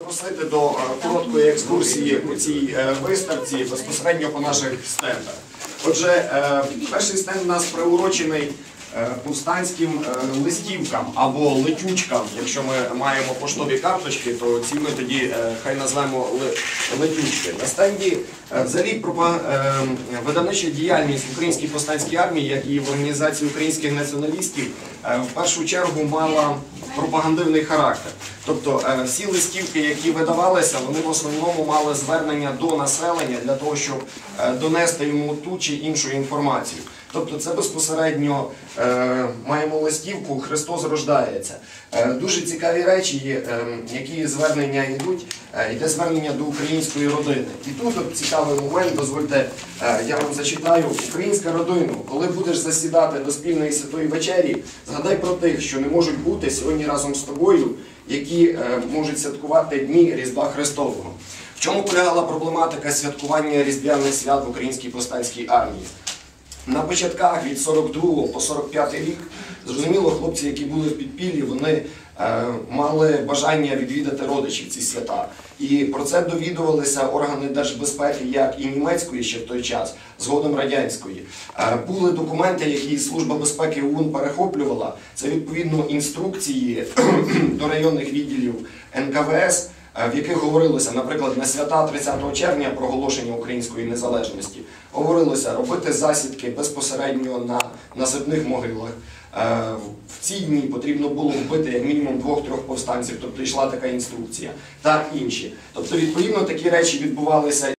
Запросити до е, короткої екскурсії по цій е, виставці безпосередньо по наших стендах. Отже, е, перший стенд у нас приурочений повстанським листівкам або летючкам. Якщо ми маємо поштові карточки, то ці ми тоді хай назвемо летючки. На стенді взагалі видавнича діяльність в українській повстанській армії, як і в організації українських націоналістів, в першу чергу мала пропагандивний характер. Тобто е, всі листівки, які видавалися, вони в основному мали звернення до населення для того, щоб е, донести йому ту чи іншу інформацію. Тобто це безпосередньо е, маємо листівку Христос рождається. Е, дуже цікаві речі, е, які звернення йдуть. Е, йде звернення до української родини. І тут цікавий момент, дозвольте, е, я вам зачитаю. Українська родина, коли будеш засідати до спільної святої вечері, згадай про тих, що не можуть бути сьогодні разом з тобою, які е, можуть святкувати дні Різдва Христового. В чому полягала проблематика святкування різдвяних свят в українській повстанській армії? На початках від 42 по 45 рік, зрозуміло, хлопці, які були в підпіллі, вони е, мали бажання відвідати родичів ці свята. І про це довідувалися органи держбезпеки, як і німецької ще в той час, згодом радянської. Е, були документи, які Служба безпеки ОУН перехоплювала. Це відповідно інструкції до районних відділів НКВС. Е, в яких говорилося, наприклад, на свята 30 червня проголошення української незалежності, говорилося робити засідки безпосередньо на насипних могилах. Е, В ці дні потрібно було вбити як мінімум двох-трьох повстанців, тобто йшла така інструкція, та інші. Тобто, відповідно, такі речі відбувалися.